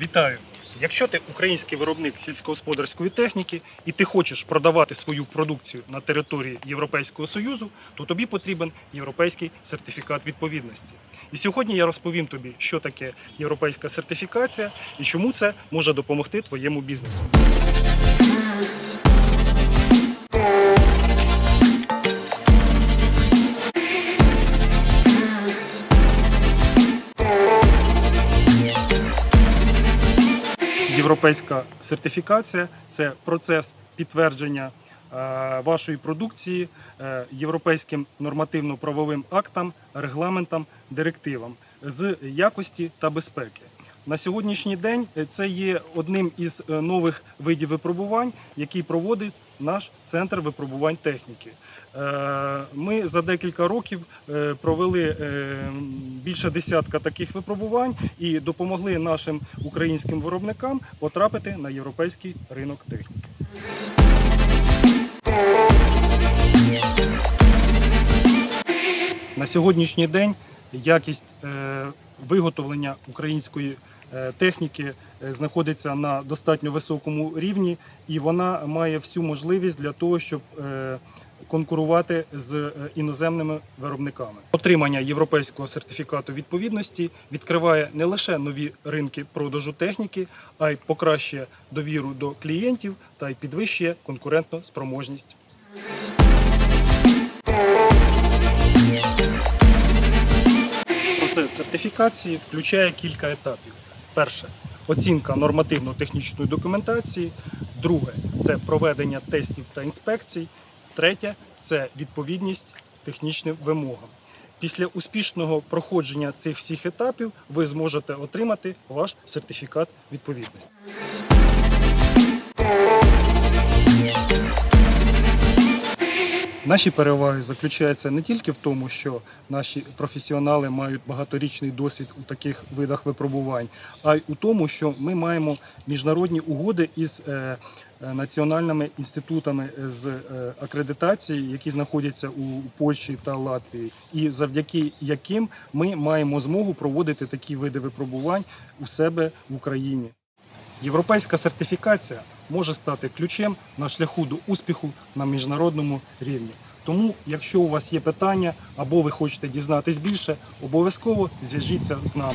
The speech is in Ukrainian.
Вітаю! Якщо ти український виробник сільськогосподарської техніки і ти хочеш продавати свою продукцію на території Європейського Союзу, то тобі потрібен європейський сертифікат відповідності. І сьогодні я розповім тобі, що таке європейська сертифікація і чому це може допомогти твоєму бізнесу. Європейська сертифікація це процес підтвердження е, вашої продукції е, європейським нормативно-правовим актам, регламентам, директивам з якості та безпеки. На сьогоднішній день е, це є одним із е, нових видів випробувань, який проводить наш центр випробувань техніки. Е, Ми за декілька років провели більше десятка таких випробувань і допомогли нашим українським виробникам потрапити на європейський ринок техніки. На сьогоднішній день якість виготовлення української е, техніки е, знаходиться на достатньо високому рівні, і вона має всю можливість для того, щоб е, конкурувати з іноземними виробниками. Отримання європейського сертифікату відповідності відкриває не лише нові ринки продажу техніки, а й покращує довіру до клієнтів та й підвищує конкурентну спроможність. Сертифікації включає кілька етапів. Перше оцінка нормативно-технічної документації. Друге це проведення тестів та інспекцій. Третє це відповідність технічним вимогам. Після успішного проходження цих всіх етапів ви зможете отримати ваш сертифікат відповідності. Наші переваги заключаються не тільки в тому, що наші професіонали мають багаторічний досвід у таких видах випробувань, а й у тому, що ми маємо міжнародні угоди із е, е, національними інститутами з е, акредитації, які знаходяться у Польщі та Латвії, і завдяки яким ми маємо змогу проводити такі види випробувань у себе в Україні. Європейська сертифікація може стати ключем на шляху до успіху на міжнародному рівні. Тому, якщо у вас є питання або ви хочете дізнатись більше, обов'язково зв'яжіться з нами.